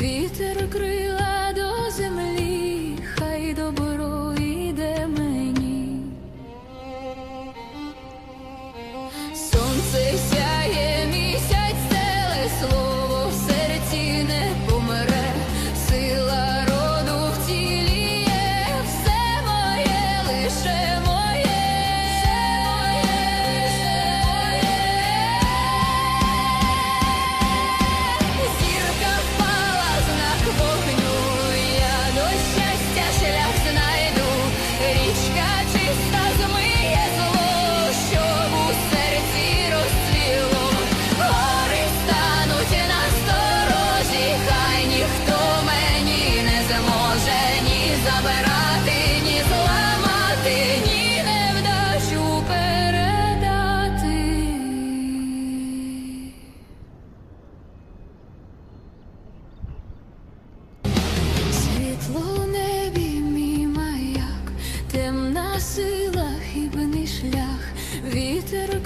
Вітер крив. Better